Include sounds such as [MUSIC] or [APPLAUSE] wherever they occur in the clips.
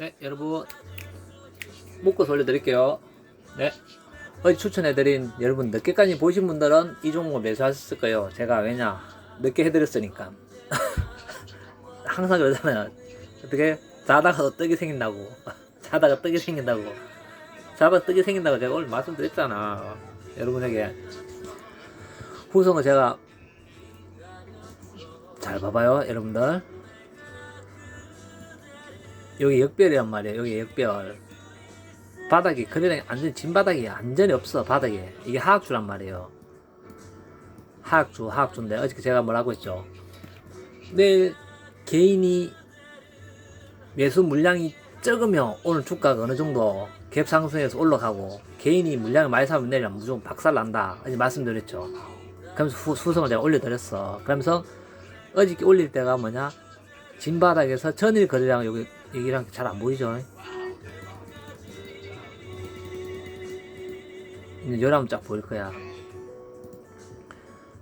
네, 여러분 묶어서 올려드릴게요. 네. 어제 추천해드린 여러분 늦게까지 보신 분들은 이 종목 매수하셨을 거예요. 제가 왜냐 늦게 해드렸으니까. [LAUGHS] 항상 그러잖아요. 어떻게 자다가 어떻게 생긴다고. [LAUGHS] 자다가 떡이 생긴다고. 자다가 떡이 생긴다고 제가 오늘 말씀드렸잖아. 여러분에게 후성은 제가 잘 봐봐요, 여러분들. 여기 역별이란 말이에요. 여기 역별. 바닥이 그래도 완전 진 바닥이 완전히 없어 바닥에 이게 하악주란 말이에요. 하악주 하악주인데 어저께 제가 뭐라고 했죠. 내일 개인이 매수 물량이 적으면 오늘 주가가 어느 정도 갭 상승해서 올라가고 개인이 물량을 많이 사면 내일 무조건 박살 난다. 어제 말씀드렸죠. 그러면서 후, 수성을 내가 올려드렸어. 그러면서 어저께 올릴 때가 뭐냐 진 바닥에서 전일 거래량 여기 여기랑 잘 안 보이죠? 열하면 쫙 보일 거야.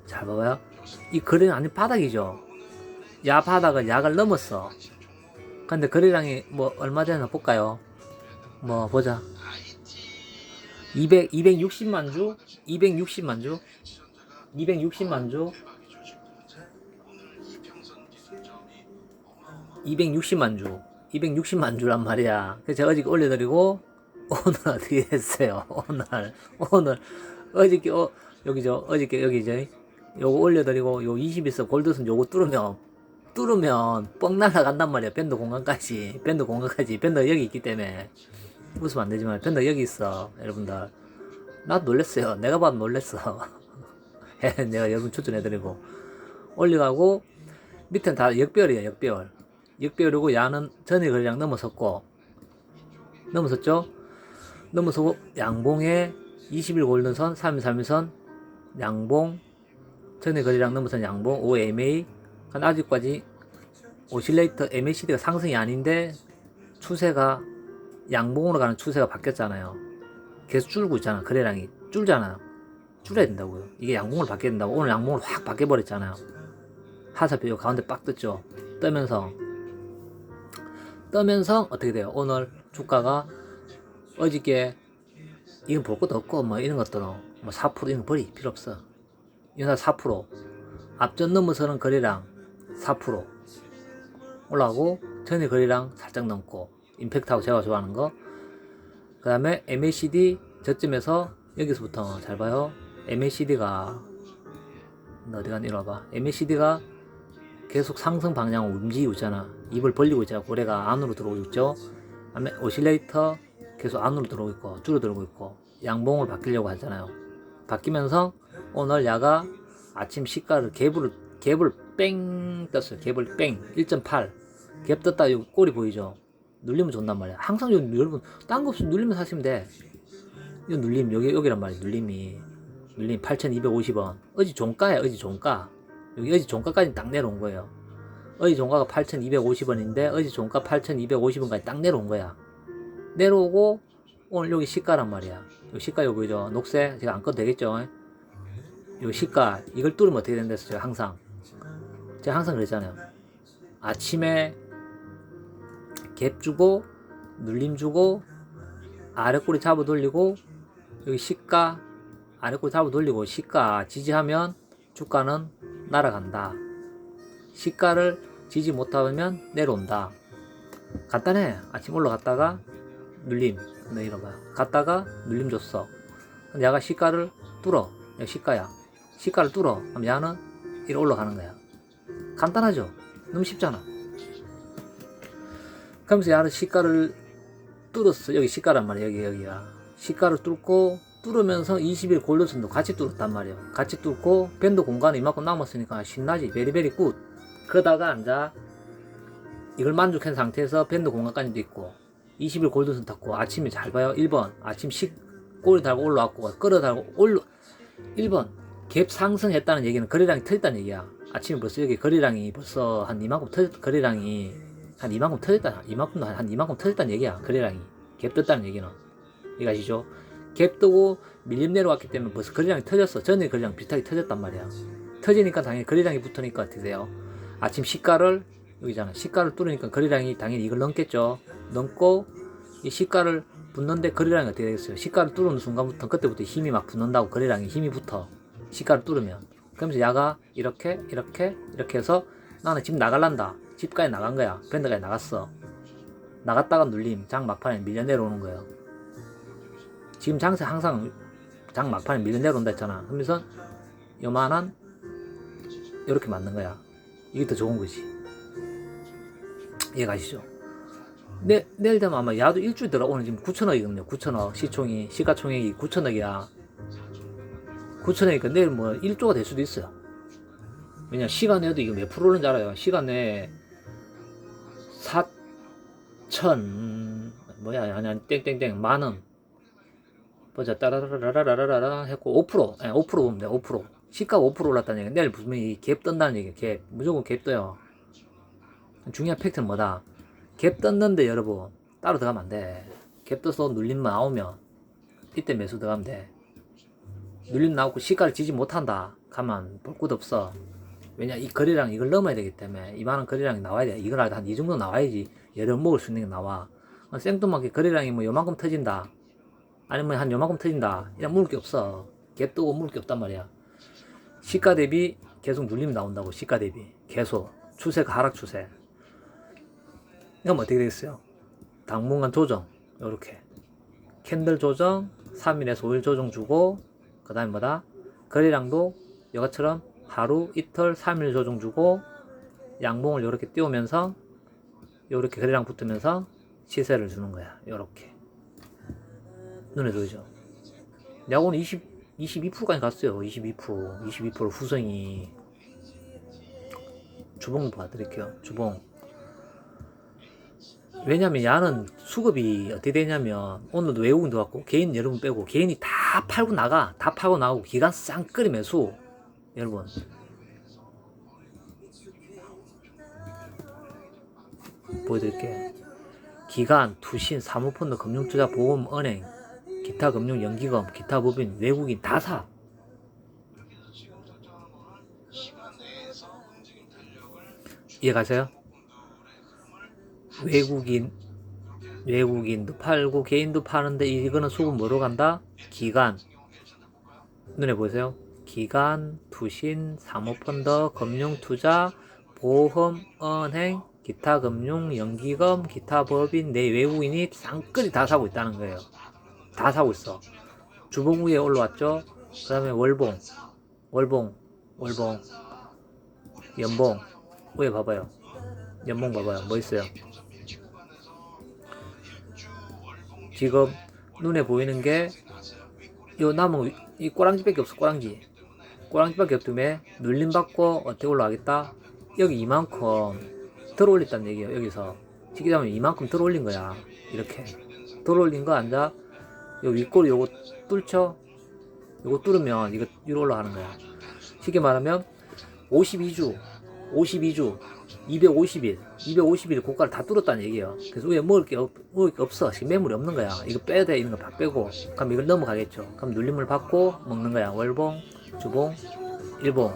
잘 봐봐요. 이 거래량 아니 바닥이죠. 야 바닥을 약을 넘었어. 근데 거래량이 뭐 얼마 되나 볼까요? 뭐 보자. 200 260만 주, 260만 주, 260만 주, 260만 주, 260만 주란 말이야. 그래서 제가 어저께 올려드리고 [LAUGHS] 오늘 어떻게 했어요? 오늘 오늘 어저께 어 여기 저 어저께 여기 이제 요거 올려드리고 요 21서 골드슨 요거 뚫으면 뚫으면 뻥 날아간단 말이야. 밴드 공간까지 밴드 공간까지 밴드 여기 있기 때문에 웃으면 안 되지만 밴드 여기 있어 여러분들. 나도 놀랬어요. 내가 봐도 놀랬어. [LAUGHS] 내가 여러분 추천해드리고 올려가고 밑에는 다 역별이야 역별. 역별이고 야는 전에 거래량 넘어섰고 넘어섰죠? 넘어서고 양봉에 20일 골든선 3일 3일선 양봉 전에 거래량 넘어선 양봉 OMA 한 아직까지 오실레이터 MACD가 상승이 아닌데 추세가 양봉으로 가는 추세가 바뀌었잖아요. 계속 줄고 있잖아. 거래량이 줄잖아요 줄여야 된다고요. 이게 양봉으로 바뀌어야 된다고. 오늘 양봉으로 확 바뀌어버렸잖아요. 하사표 가운데 빡 떴죠. 뜨면서 뜨면서 어떻게 돼요? 오늘 주가가 어저께 이건 볼 것도 없고 뭐 이런 것들은 뭐 4% 이런 거 버리 필요 없어. 이날 4% 앞전 넘어서는 거래량 4% 올라가고 전에 거래량 살짝 넘고 임팩트하고 제가 좋아하는 거. 그 다음에 MACD 저점에서 여기서부터 잘 봐요. MACD가 어디 가니 와봐. MACD가 계속 상승 방향으로 움직이고 있잖아. 입을 벌리고 있잖아. 고래가 안으로 들어오고 있죠. 다음에 오실레이터 계속 안으로 들어오고 있고 줄어들고 있고 양봉을 바뀌려고 하잖아요. 바뀌면서 오늘 야가 아침 시가를 갭을 갭을 뺑 떴어요. 갭을 뺑 1.8. 갭 떴다 이 꼬리 보이죠? 눌리면 좋단 말이야. 항상 여러분 딴 거 없이 눌리면 사시면 돼. 이 눌림 여기 여기란 말이야. 눌림이 눌림 8,250원. 어지 종가야. 어지 종가. 여기 어지 종가까지 딱 내려온 거예요. 어지 종가가 8,250원인데 어지 종가 8,250원까지 딱 내려온 거야. 내려오고 오늘 여기 시가란 말이야. 여기 시가 여기 보이죠? 녹색 제가 안 꺼도 되겠죠? 요 시가 이걸 뚫으면 어떻게 된다 했어요? 항상 제가 항상 그랬잖아요. 아침에 갭 주고 눌림 주고 아래 꼬리 잡아 돌리고 여기 시가 아래 꼬리 잡아 돌리고 시가 지지하면 주가는 날아간다. 시가를 지지 못하면 내려온다. 간단해. 아침 올라갔다가 눌림. 너 이러봐. 갔다가 눌림 줬어. 근데 얘가 시가를 뚫어. 여기 시가야. 시가를 뚫어. 그럼 얘는 이리 올라가는 거야. 간단하죠? 너무 쉽잖아. 그러면서 얘는 시가를 뚫었어. 여기 시가란 말이야. 여기, 여기야. 시가를 뚫고 뚫으면서 20일 골드선도 같이 뚫었단 말이야. 같이 뚫고 밴드 공간이 이만큼 남았으니까 신나지. 베리베리 굿. 그러다가 앉아 이걸 만족한 상태에서 밴드 공간까지도 있고 20일 골드선 탔고 아침에 잘 봐요. 1번. 아침 식 꼬리 달고 올라왔고 끌어 달고 올라 1번. 갭 상승했다는 얘기는 거래량이 터졌다는 얘기야. 아침에 벌써 여기 거래량이 벌써 한 이만큼 터졌 거래량이 한 이만큼 터졌다 이만큼도 한, 한 이만큼 터졌다는 얘기야. 거래량이. 갭 떴다는 얘기는. 이거 아시죠? 갭 뜨고 밀림 내려왔기 때문에 벌써 거래량이 터졌어. 전에 거래량 비슷하게 터졌단 말이야. 터지니까 당연히 거래량이 붙으니까 어떻게 돼요 아침 시가를 여기잖아. 시가를 뚫으니까 거래량이 당연히 이걸 넘겠죠. 넘고 이 시가를 붙는데 거리량이 어떻게 되겠어요? 시가를 뚫는 순간부터 그때부터 힘이 막 붙는다고 거리량이 힘이 붙어. 시가를 뚫으면. 그러면서 야가 이렇게 이렇게 이렇게 해서 나는 집 나갈란다. 집까지 나간 거야. 밴드까지 나갔어. 나갔다가 눌림. 장 막판에 밀려 내려오는 거예요. 지금 장세 항상 장 막판에 밀려 내려온다 했잖아. 그러면서 요만한 이렇게 맞는 거야 이게 더 좋은 거지. 이해가시죠? 내, 내일 되면 아마 야도 일주일 들어 오늘 지금 9천억이거든요. 9천억. 시총이 시가총액이 9천억이야. 9천억이니까 내일 뭐 1조가 될 수도 있어요. 왜냐 시간 내도 이거 몇 프로는 줄 알아요. 시간 내에 4천 뭐야 아니 땡땡땡 만원. 보자 따라라라라라라라 했고 5% 예, 5% 보면 돼 5% 시가가 5% 올랐다는 얘기 내일 무슨 이갭 뜬다는 얘기야 갭 무조건 갭 떠요. 중요한 팩트는 뭐다? 갭 떴는데 여러분 따로 들어가면 안 돼 갭 떠서 눌림만 나오면 이때 매수 들어가면 돼. 눌림 나오고 시가를 지지 못한다. 가만 볼 곳 없어. 왜냐 이 거리랑 이걸 넘어야 되기 때문에 이만한 거리량이 나와야 돼. 이걸 한 이 정도 나와야지 여러 먹을 수 있는 게 나와. 어, 생뚱맞게 거리량이 뭐 요만큼 터진다. 아니면 한 요만큼 터진다. 이런 물을 게 없어. 갭 뜨고 물을 게 없단 말이야 시가 대비 계속 눌림 나온다고 시가 대비. 계속. 추세가 하락 추세. 이건 어떻게 되겠어요? 당분간 조정. 요렇게. 캔들 조정 3일에서 5일 조정 주고 그 다음에 뭐다? 거래량도 이것처럼 하루 이틀 3일 조정 주고 양봉을 요렇게 띄우면서 요렇게 거래량 붙으면서 시세를 주는 거야. 요렇게. 눈에 보이죠? 야구는 20 22%까지 갔어요. 22% 22% 후성이. 주봉 봐드릴게요. 주봉. 왜냐면 야는 수급이 어떻게 되냐면 오늘도 외국인 들어왔고 개인 여러분 빼고 개인이 다 팔고 나가. 다 팔고 나오고 기간 쌍끌이 매수. 여러분. 보여드릴게 기간, 투신, 사모펀드, 금융투자, 보험, 은행, 기타 금융, 연기금, 기타 법인, 외국인 다 사. 이해가세요? 외국인 외국인도 팔고 개인도 파는데 이거는 수급 뭐로 간다? 기간 눈에 보세요. 기간, 투신, 사모펀드, 금융투자, 보험, 은행, 기타 금융, 연기금, 기타 법인, 내 외국인이 쌍끌이 다 사고 있다는 거예요. 다 사고 있어. 주봉 위에 올라왔죠? 그 다음에 월봉, 월봉, 월봉, 연봉, 위에 봐봐요. 연봉 봐봐요. 뭐 있어요? 지금 눈에 보이는 게 요 나무 이 꼬랑지밖에 없어 꼬랑지 꼬랑지밖에 없으면 눌림 받고 어떻게 올라가겠다 여기 이만큼 들어 올렸다는 얘기예요 여기서 말하면 이만큼 들어 올린 거야 이렇게 들어 올린 거 앉아 요 윗꼬리 요거 뚫죠? 요거 뚫으면 이거 위로 올라가는 거야. 쉽게 말하면 52주 52주 250일 250일 고가를 다 뚫었다는 얘기예요. 그래서 위에 먹을 게, 없, 먹을 게 없어. 지금 매물이 없는 거야. 이거 빼야 돼. 이런 거 다 빼고. 그럼 이걸 넘어가겠죠. 그럼 눌림을 받고 먹는 거야. 월봉 주봉 일봉.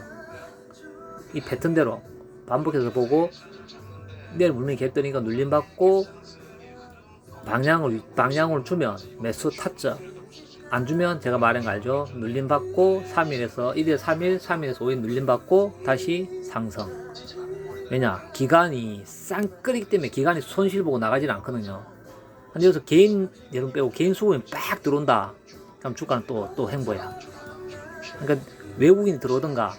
이 패턴대로 반복해서 보고 내일 물면 갭더니까 눌림 받고 방향을 방향을 주면 매수 타점 안 주면 제가 말한 거 알죠? 눌림 받고 3일에서 1일 3일 3일에서 5일 눌림 받고 다시 상승. 왜냐? 기간이 쌍끌이기 때문에 기간이 손실 보고 나가질 않거든요. 근데 여기서 개인 여러분 빼고 개인 수급이 빡 들어온다. 그럼 주가는 또 또 행보야. 그러니까 외국인이 들어오든가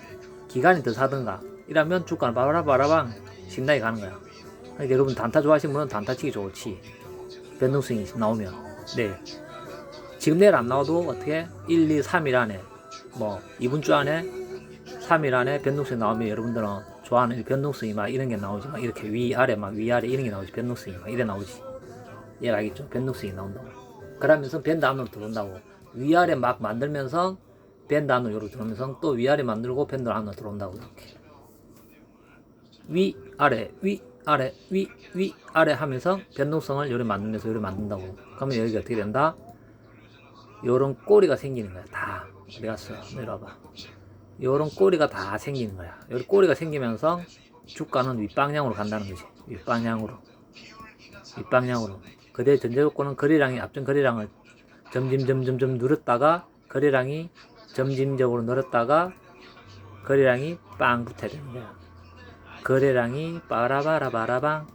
기간이 더 사든가 이러면 주가는 바라바라방 신나게 가는 거야. 그러니까 여러분 단타 좋아하시는 분은 단타 치기 좋지 변동성이 나오면. 네. 지금 내일 안 나와도 어떻게 1, 2, 3일 안에 뭐 이번 주 안에 3일 안에 변동성이 나오면 여러분들은 좋아하는 이 변동성이 막 이런 게 나오지 막 이렇게 위아래 막 위아래 이런 게 나오지 변동성이 막 이래 나오지. 이해 알겠죠? 변동성이 나온다고 그러면서 밴드 안으로 들어온다고. 위아래 막 만들면서 밴드 안으로 요로 들어오면서 또 위아래 만들고 밴드 안으로 들어온다고 이렇게. 위아래 위 아래 위 위 아래 하면서 변동성을 요래 만들면서 요래 만든다고 그러면 여기가 어떻게 된다 요런 꼬리가 생기는 거야 다 어디 갔어 내려와봐 요런 꼬리가 다 생기는 거야. 요런 꼬리가 생기면서 주가는 윗방향으로 간다는 거지. 윗방향으로. 윗방향으로. 그대 전제 조건은 거래량이 앞전 거래량을 점점점점점 늘었다가 거래량이 점진적으로 늘었다가 거래량이 빵 붙어야 되는 거야. 거래량이 빠라바라바라방.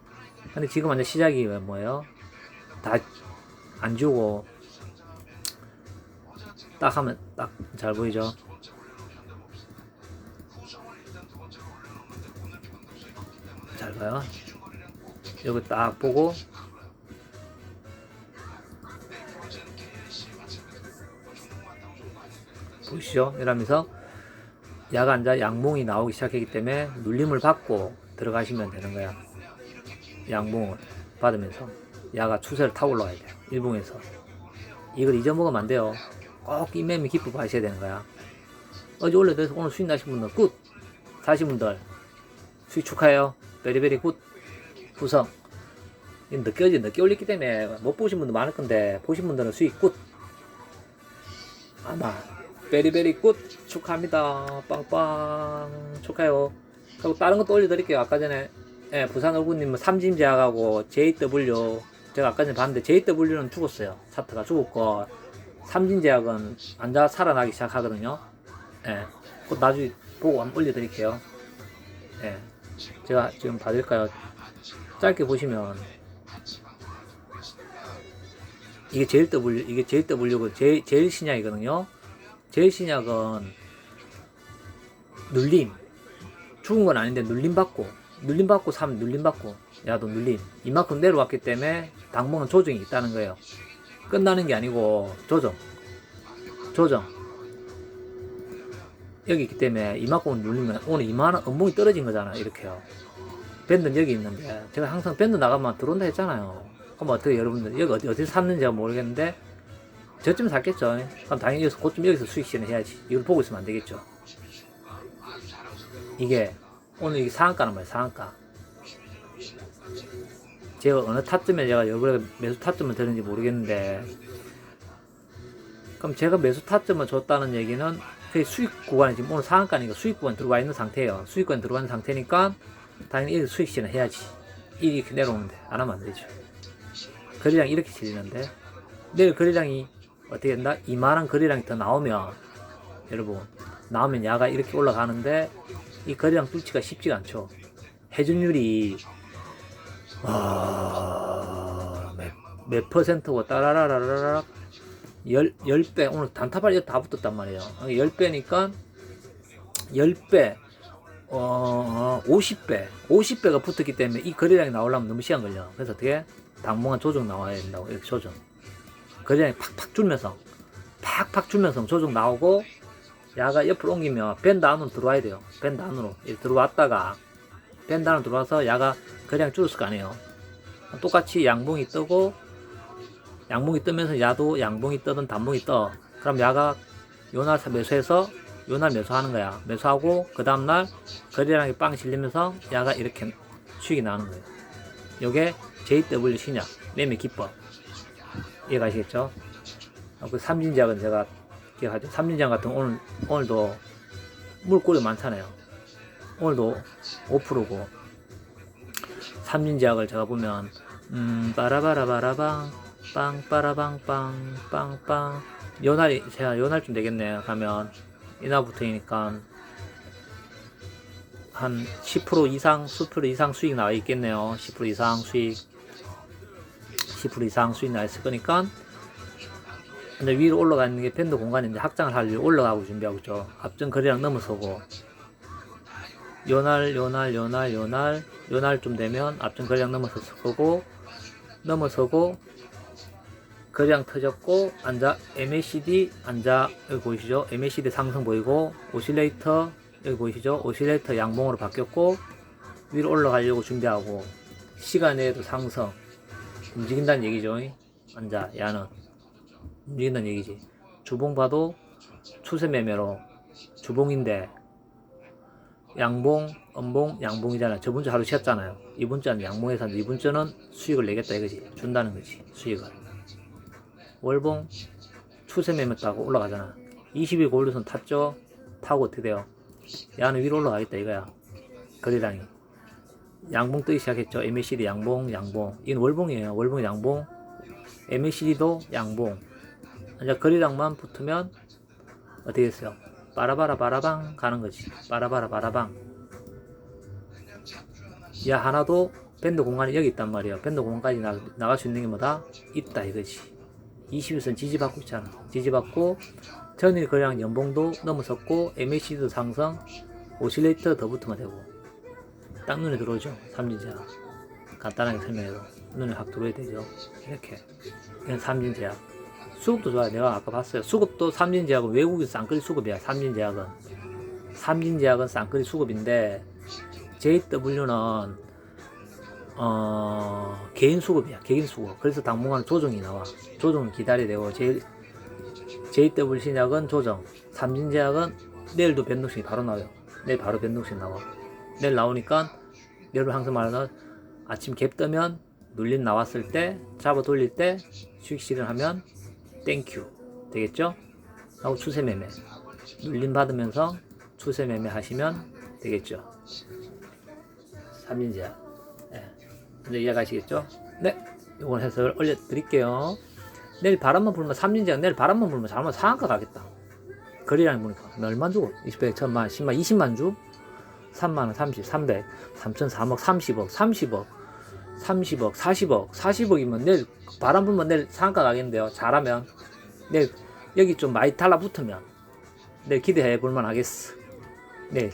근데 지금 완전 시작이 뭐예요? 다 안 주고 딱 하면 딱 잘 보이죠? 잘 봐요. 여기 딱 보고 보시죠. 이러면서 앉아 양봉이 나오기 시작했기 때문에 눌림을 받고 들어가시면 되는 거야. 양봉을 받으면서 야가 추세를 타고 올라가야 돼요. 일봉에서. 이걸 잊어먹으면 안 돼요. 꼭 이매미 기쁘고 하셔야 되는 거야. 어제 올려드려서 오늘 수익 나신 분들 굿! 사신 분들 수익 축하해요. 베리베리 굿! 구성. 늦게 어제 늦게 올렸기 때문에 못 보신 분도 많을 건데 보신 분들은 수익 굿! 아마 베리베리 굿! 축하합니다. 빵빵 축하해요. 그리고 다른 것도 올려드릴게요. 아까 전에 예, 부산 얼굴님 삼진제약하고 JW 제가 아까 전에 봤는데 JW는 죽었어요. 차트가 죽었고 삼진제약은 앉아 살아나기 시작하거든요. 예, 곧 나중에 보고 한번 올려드릴게요. 예, 제가 지금 봐드릴까요? 짧게 보시면 이게 JW 이게 JW고 제, 제일 신약이거든요. 제일 신약은 눌림 죽은 건 아닌데 눌림 받고 눌림 받고 사면 눌림 받고 야도 눌림 이만큼 내려왔기 때문에 당분은 조정이 있다는 거예요. 끝나는 게 아니고 조정 조정 여기 있기 때문에 이만큼 눌리면 오늘 이만한 음봉이 떨어진 거잖아 이렇게요. 밴드는 여기 있는데 제가 항상 밴드 나가면 들어온다 했잖아요. 그럼 어떻게 여러분들 여기 어디, 어디서 샀는지 모르겠는데 저쯤 샀겠죠. 그럼 당연히 여기서 그쯤 여기서 수익 실현해야지. 이걸 보고 있으면 안 되겠죠. 이게 오늘 이게 상한가란 말이에요. 상한가. 제가 어느 타점에 제가 여러분에게 매수 타점을 드는지 모르겠는데 그럼 제가 매수 타점을 줬다는 얘기는 그 수익 구간에 지금 오늘 상한가니까 수익 구간 들어와 있는 상태예요. 수익 구간 들어와 있는 상태니까 당연히 이렇게 수익 실현 해야지. 이렇게 내려오는데 안 하면 안 되죠. 거래량 이렇게 실리는데 내일 거래량이 어떻게 된다? 이만한 거래량이 더 나오면 여러분 나오면 야가 이렇게 올라가는데 이 거래량 뚫기가 쉽지가 않죠. 회전율이 와, 몇, 몇 퍼센트고 따라라라라락 열, 열 배, 오늘 단타발 다 붙었단 말이에요. 열 배니까, 열 배, 어, 50배, 50배가 붙었기 때문에 이 거래량이 나오려면 너무 시간 걸려. 그래서 어떻게? 당분간 조정 나와야 된다고, 이렇게 조정. 거래량이 팍팍 줄면서, 팍팍 줄면서 조정 나오고, 야가 옆으로 옮기면 밴드 안으로 들어와야 돼요. 밴드 안으로. 들어왔다가, 밴드 안으로 들어와서 야가 거래량 줄었을 거 아니에요. 똑같이 양봉이 뜨고, 양봉이 뜨면서 야도 양봉이 뜨든 단봉이 떠. 그럼 야가 요날 매수해서 요날 매수하는 거야. 매수하고 그 다음날 거래량이 빵 실리면서 야가 이렇게 수익이 나는 거예요. 요게 JW 신약 매매 기법 이해가시겠죠? 그 삼진제약은 제가 기억하죠. 삼진제약 같은 오늘 오늘도 물꼬리 많잖아요. 오늘도 5%고 삼진제약을 제가 보면 음 빠라바라바라방 빵빠라방빵 빵빵 연할이 제가 연할쯤 되겠네요 가면 이날부터이니까 한 10% 이상 10% 이상 수익 나와 있겠네요 10% 이상 수익 10% 이상 수익 나 있을 거니까 근데 위로 올라가는 게 밴드 공간에 이제 확장을 하려고 올라가고 준비하고 있죠 앞전 거래량 넘어서고 요날 요날 요날 요날 요날쯤 되면 앞전 거래량 넘어섰을 거고 넘어서고 거래량 터졌고 앉아 MACD 앉아 여기 보이시죠? MACD 상승 보이고 오실레이터 여기 보이시죠? 오실레이터 양봉으로 바뀌었고 위로 올라가려고 준비하고 시간 내에도 상승 움직인다는 얘기죠. 앉아 야는 움직인다는 얘기지. 주봉 봐도 추세 매매로 주봉인데 양봉, 음봉, 양봉이잖아요. 저번 주 하루 쉬었잖아요. 이번 주는 양봉에서 이번 주는 수익을 내겠다 이거지. 준다는 거지. 수익을. 월봉 추세 매매 따고 올라가잖아. 20일 고일선 탔죠? 타고 어떻게 돼요? 야는 위로 올라가겠다 이거야. 거래량이. 양봉 뜨기 시작했죠. MACD 양봉, 양봉. 이건 월봉이에요. 월봉, 양봉. MACD도 양봉. 이제 거리량만 붙으면 어떻게 됐어요? 빠라바라 바라방 가는 거지. 빠라바라 바라방. 야 하나도 밴드 공간이 여기 있단 말이에요. 밴드 공간까지 나, 나갈 수 있는 게 뭐다? 있다 이거지. 21선 지지받고 있잖아. 지지받고 전일 거래량 연봉도 넘어섰고 MACD도 상승, 오실레이터 더 붙으면 되고 딱 눈에 들어오죠. 삼진제약. 간단하게 설명해도 눈에 확 들어야 되죠. 이렇게 이건 삼진제약. 수급도 좋아요. 내가 아까 봤어요. 수급도 삼진제약은 외국인 쌍끌이 수급이야. 삼진제약은 삼진제약은 쌍끌이 수급인데 JW는 어, 개인 수급이야. 개인 수급. 그래서 당분간 조정이 나와. 조정을 기다려야 되고, J, JW 신약은 조정. 삼진제약은 내일도 변동성이 바로 나와요. 내일 바로 변동성이 나와. 내일 나오니까, 여러분 항상 말하는 아침 갭 뜨면 눌림 나왔을 때, 잡아 돌릴 때, 수익 실현하면 땡큐. 되겠죠? 하고 추세 매매. 눌림 받으면서 추세 매매 하시면 되겠죠. 삼진제약. 이제 이해가시겠죠? 네. 이건 해석을 올려드릴게요. 내일 바람만 불면 삼진제약 내일 바람만 불면 잘못 상한가 가겠다. 거리라는 보니까 얼마 주고? 20백, 1000만, 10만, 20만 주? 3만원, 30, 300, 3천, 3억, 30억, 30억, 30억, 40억, 40억이면 내일 바람 불면 내일 상한가 가겠는데요. 잘하면. 내일 여기 좀 많이 달라붙으면 내일 기대해 볼만 하겠어. 내일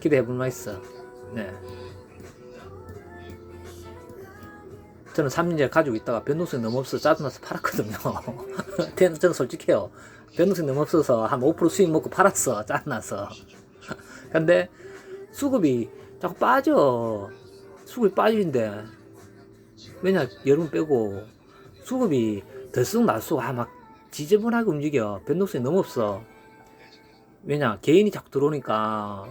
기대해 볼만 있어. 네. 저는 3년째 가지고 있다가 변동성이 너무 없어서 짜증나서 팔았거든요. [LAUGHS] 저는 솔직해요. 변동성이 너무 없어서 한 5% 수익 먹고 팔았어. 짜증나서. [LAUGHS] 근데 수급이 자꾸 빠져. 수급이 빠지는데 왜냐 여름 빼고 수급이 들쑥 날쑥 아, 막 지저분하게 움직여. 변동성이 너무 없어. 왜냐 개인이 자꾸 들어오니까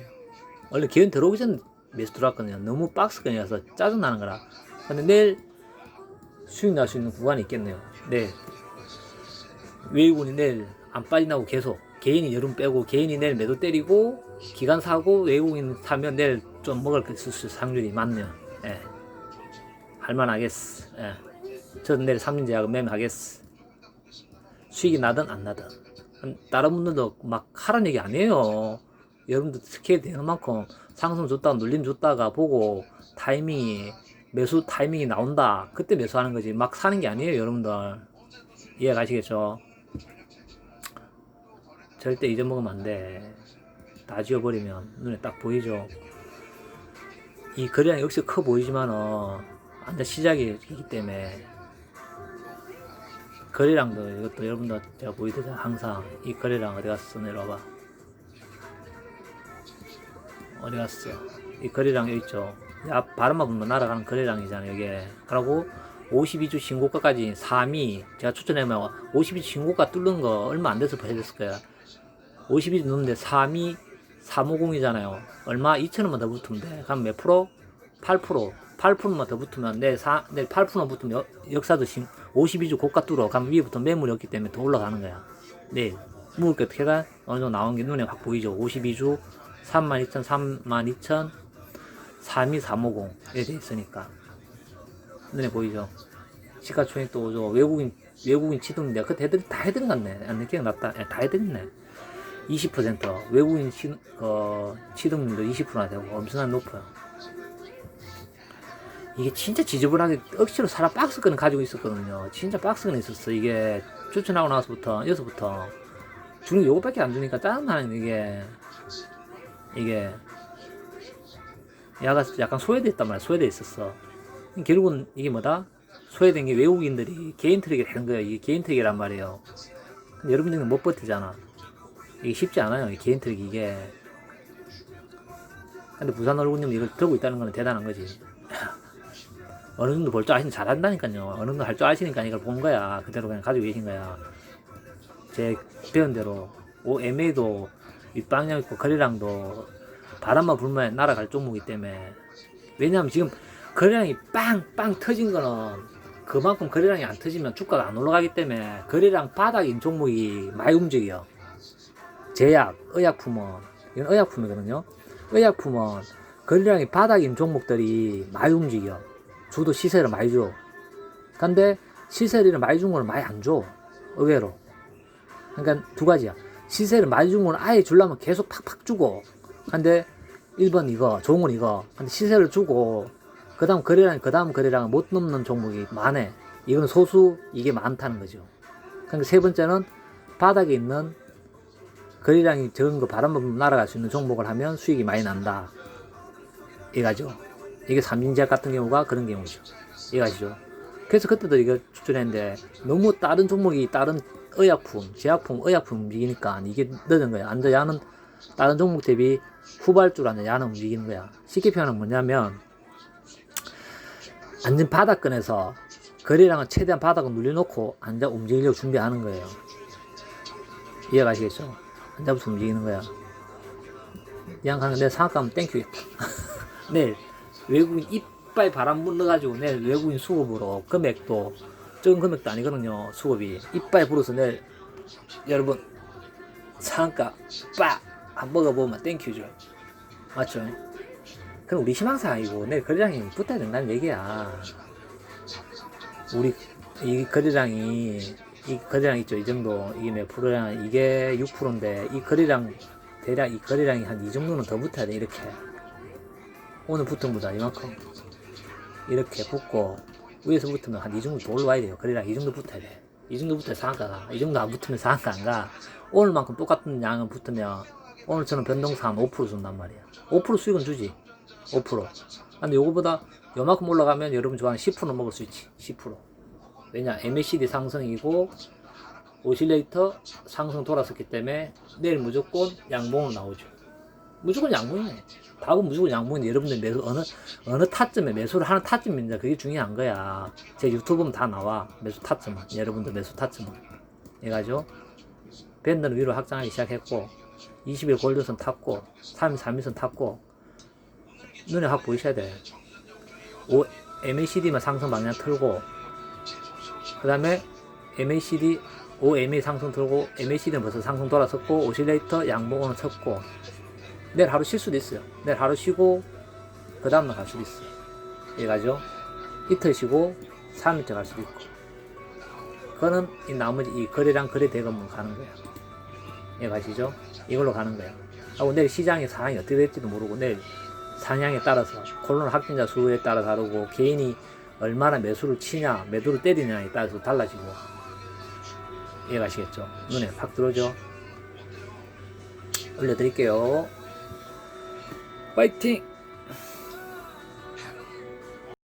원래 개인 들어오기 전에 매수 들어왔거든요. 너무 박스권이라서 짜증나는 거라. 근데 내일 수익 날 수 있는 구간이 있겠네요. 네. 외국인이 내일 안 빠진다고 계속 개인이 여름 빼고 개인이 내일 매도 때리고 기간 사고 외국인 사면 내일 좀 먹을 그 수수 상률이 많네요. 예. 할만하겠어. 예. 저는 내일 삼진제약은 매매하겠어. 수익이 나든 안 나든. 다른 분들도 막 하라는 얘기 아니에요. 여러분들 스케일 되는 만큼 상승 줬다가 눌림 줬다가 보고 타이밍이 매수 타이밍이 나온다. 그때 매수하는 거지. 막 사는 게 아니에요, 여러분들. 이해 가시겠죠? 절대 잊어먹으면 안 돼. 다 지워버리면 눈에 딱 보이죠? 이 거래량 역시 커 보이지만은, 완전 시작이기 때문에, 거래량도 이것도 여러분들 제가 보이더잖아. 항상. 이 거래량 어디 갔어? 내려와봐. 어디 갔어? 이 거래량 여기 있죠? 앞 바람만 불면 날아가는 거래량이잖아요 이게 그리고 52주 신고가까지 3위 제가 추천하면 52주 신고가 뚫는 거 얼마 안 돼서 해줬을 거야 52주 넣는데 3위 350이잖아요. 얼마? 2천원만 더 붙으면 돼. 그럼 몇 프로? 8% 8%만 더 붙으면 내, 사, 내 8%만 붙으면 역, 역사도 신 52주 고가 뚫어. 그럼 위에부터 매물이 없기 때문에 더 올라가는 거야. 네. 묵을 게 어떻게 가? 어느 정도 나온 게 눈에 확 보이죠? 52주 32,000 32,000 32350에 돼 있으니까. 눈에 보이죠? 시가총액도 저 외국인 외국인 치동인데 그때 해드리, 다 해드린 것 같네. 안 기억났다. 예, 다 해드렸네 20% 외국인 치, 어, 치동률도 20%나 되고 엄청나게 높아요 이게 진짜 지저분하게 억지로 사람 박스권을 가지고 있었거든요 진짜 박스권이 있었어 이게 추천하고 나서부터 여기서부터 주는 요거밖에 안 주니까 짜증나는 이게 이게 약간, 약간 소외됐단 말이야. 소외돼 있었어. 결국은 이게 뭐다? 소외된 게 외국인들이 개인 트랙이 되는 거야. 이게 개인 트랙이란 말이에요. 여러분들은 못 버티잖아. 이게 쉽지 않아요. 이 개인 트랙 이게. 근데 부산 얼굴님 이걸 들고 있다는 건 대단한 거지. [LAUGHS] 어느 정도 볼 줄 아시는 잘한다니까요. 어느 정도 할 줄 아시니까 이걸 본 거야. 그대로 그냥 가지고 계신 거야. 제 배운 대로. 오, MA도 윗방향 있고 거리랑도 바람만 불면 날아갈 종목이기 때문에 왜냐하면 지금 거래량이 빵빵 터진 거는 그만큼 거래량이 안 터지면 주가가 안 올라가기 때문에 거래량 바닥인 종목이 많이 움직여 제약, 의약품은 이건 의약품이거든요 의약품은 거래량이 바닥인 종목들이 많이 움직여. 주도 시세를 많이 줘. 근데 시세를 많이 준 거는 많이 안 줘. 의외로. 그러니까 두 가지야. 시세를 많이 준 거는 아예 주려면 계속 팍팍 주고. 근데 1번 이거, 좋은 건 이거. 근데 시세를 주고, 그 다음 거래량, 그 다음 거래량을 못 넘는 종목이 많아. 이건 소수, 이게 많다는 거죠. 그러니까 세 번째는 바닥에 있는 거래량이 적은 거 바람 불면 날아갈 수 있는 종목을 하면 수익이 많이 난다. 이거죠. 이게 삼진제약 같은 경우가 그런 경우죠. 이해가시죠? 그래서 그때도 이거 추천했는데 너무 다른 종목이 다른 의약품, 제약품, 의약품 움직이니까 이게 늦은 거야. 안 돼. 야는 다른 종목 대비 후발주라는 야는 움직이는 거야. 쉽게 표현하면 뭐냐면 완전 바닥권에서 거래량은 최대한 바닥을 눌려놓고 앉아 움직이려고 준비하는 거예요. 이해가시겠죠? 앉아부터 움직이는 거야. 양 가는 내 상가면 땡큐겠다. 내일 외국인 이빨 바람 불러가지고 내일 외국인 수급으로 금액도 적은 금액도 아니거든요. 수급이 이빨 불어서 내일 여러분 상가 빡 먹어보면 땡큐죠. 맞죠? 그럼 우리 희망사 아니고 내일 거래량이 붙어야 된다는 얘기야. 우리 이 거래량이 이 거래량 있죠. 이 정도. 이게 몇 프로냐 이게 6%인데 이 거래량 대략 이 거래량이 한 이 정도는 더 붙어야 돼 이렇게. 오늘 붙은 보다 이만큼. 이렇게 붙고 위에서 붙으면 한 이 정도 더 올라와야 돼요. 거래량 이 정도 붙어야 돼 이 정도 붙어야 상한가가 이 정도 안 붙으면 상한가 안 가. 오늘만큼 똑같은 양은 붙으면 오늘 저는 변동사 한5% 준단 말이야. 5% 수익은 주지. 5% 근데 요거보다 요만큼 올라가면 여러분 좋아하는 10% 먹을 수 있지. 10% 왜냐 MACD 상승이고 오실레이터 상승 돌았었기 때문에 내일 무조건 양봉은 나오죠. 무조건 양봉이네 답은 무조건 양봉인데 여러분들 매수 어느 어느 타점에 매수를 하는 타점입니다. 그게 중요한 거야. 제 유튜브는 다 나와. 매수 타점은. 여러분들 매수 타점은. 해가지고 밴드는 위로 확장하기 시작했고 20일 골드선 탔고 3일 3일선 탔고 눈에 확 보이셔야 돼. 오, MACD만 상승 방향 틀고 그 다음에 MACD OMA 상승 틀고 MACD는 벌써 상승 돌아섰고 오실레이터 양봉 오늘 쳤고 내일 하루 쉴 수도 있어요. 내일 하루 쉬고 그 다음날 갈 수도 있어요. 이해가죠 이틀 쉬고 3일째 갈 수도 있고. 그거는 이 나머지 이 거래량 거래 대금만 가는 거야 이해가시죠? 이걸로 가는 거야 하고 내일 시장의 상황이 어떻게 될지도 모르고 내일 상향에 따라서 코로나 확진자 수에 따라 다르고 개인이 얼마나 매수를 치냐 매도를 때리냐에 따라서 달라지고 이해가시겠죠? 눈에 팍 들어오죠? 올려드릴게요. 파이팅